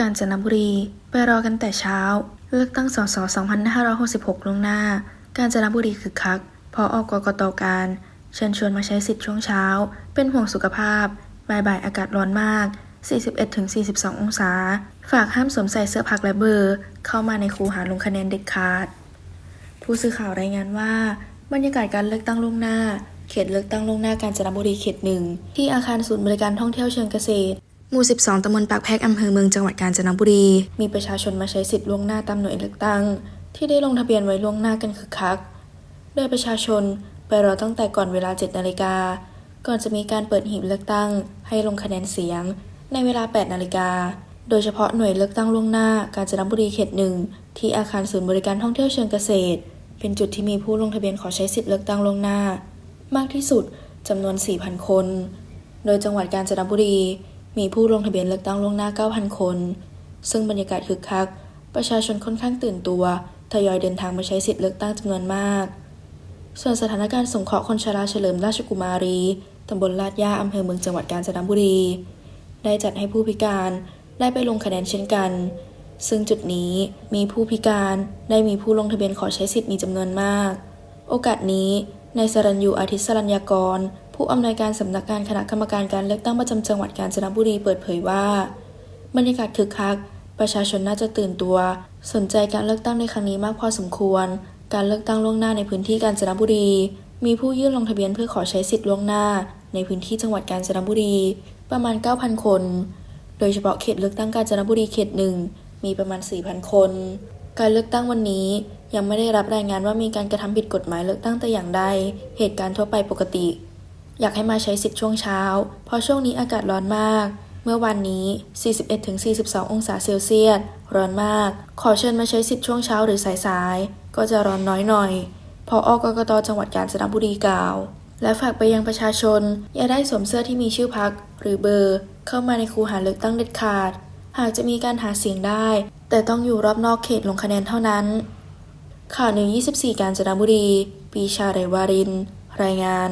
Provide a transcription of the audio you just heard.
กาญจนบุรี ไปรอกันแต่เช้า เลือกตั้งสส2566ล่วงหน้า กาญจนบุรีคึกคักพอออกกกตการ เชิญชวนมาใช้สิทธิ์ช่วงเช้า เป็นห่วงสุขภาพ บ่ายๆอากาศร้อนมาก 41-42 องศา ฝากห้ามสวมใส่เสื้อพักและเบอร์ เข้ามาในคูหาลงคะแนนเด็ดขาด ผู้สื่อข่าวรายงานว่า บรรยากาศการเลือกตั้งล่วงหน้า เขตเลือกตั้งล่วงหน้ากาญจนบุรีเขตหนึ่งที่อาคารศูนย์บริการท่องเที่ยวเชิงเกษตร หมู่ 12 ตำบลปากแพรกอำเภอเมืองจังหวัดกาญจนบุรี มีประชาชนมาใช้สิทธิ์ล่วงหน้าตามหน่วยเลือกตั้ง ที่ได้ลงทะเบียนไว้ล่วงหน้ากันคึกคัก โดยประชาชนไปรอตั้งแต่ก่อนเวลา 7 นาฬิกา ก่อนจะมีการเปิดหีบเลือกตั้ง ให้ลงคะแนนเสียง ในเวลา 8 นาฬิกา โดยเฉพาะหน่วยเลือกตั้งล่วงหน้ากาญจนบุรีเขตหนึ่งที่อาคารศูนย์บริการท่องเที่ยวเชิงเกษตร เป็นจุดที่มีผู้ลงทะเบียนขอใช้สิทธิ์เลือกตั้งล่วงหน้า มากที่สุดจำนวน 4,000 คน โดยจังหวัดกาญจนบุรี มีผู้ลงทะเบียนเลือกตั้งล่วงหน้า 9,000 คน ซึ่งบรรยากาศคึกคัก ประชาชนค่อนข้างตื่นตัว ทยอยเดินทางมาใช้สิทธิ์เลือกตั้งจำนวนมาก ส่วนสถานการณ์สงเคราะห์คนชราเฉลิมราชกุมารี ตำบลลาดย่าอำเภอเมืองจังหวัดกาญจนบุรี ได้จัดให้ผู้พิการได้ไปลงคะแนนเช่นกัน ซึ่งจุดนี้มีผู้พิการได้มีผู้ลงทะเบียนขอใช้สิทธิ์มีจำนวนมาก โอกาสนี้ นายสรัญยูอาทิตย์สรัญญากร ผู้อำนวยการสำนักงานคณะกรรมการการเลือกตั้งประจำจังหวัดกาญจนบุรีเปิดเผยว่า บรรยากาศคึกคัก ประชาชนน่าจะตื่นตัว สนใจการเลือกตั้งในครั้งนี้มากพอสมควร การเลือกตั้งล่วงหน้าในพื้นที่กาญจนบุรี มีผู้ยื่นลงทะเบียนเพื่อขอใช้สิทธิ์ล่วงหน้า ในพื้นที่จังหวัดกาญจนบุรี ประมาณ 9,000 คน โดยเฉพาะเขตเลือกตั้งกาญจนบุรีเขตหนึ่งมีประมาณ 4,000 คน การเลือกตั้งวันนี้ยังไม่ได้รับรายงานว่ามีการกระทำผิดกฎหมายเลือกตั้งแต่อย่างใด เหตุการณ์ทั่วไปปกติ อยากให้มาใช้สิทธิ์ช่วงเช้า เพราะช่วงนี้อากาศร้อนมาก เมื่อวันนี้ 41-42 องศาเซลเซียส ร้อนมาก ขอเชิญมาใช้สิทธิ์ช่วงเช้าหรือสายๆ ก็จะร้อนน้อยหน่อย พออกกตจังหวัดกาญจนบุรีกล่าว และฝากไปยังประชาชน อย่าได้สวมเสื้อที่มีชื่อพักหรือเบอร์ เข้ามาในคูหาเลือกตั้งเด็ดขาด หากจะมีการหาเสียงได้ แต่ต้องอยู่รอบนอกเขตลงคะแนนเท่านั้น ข่าวนิว24 การจนบุรี ปีชาเรวาริน รายงาน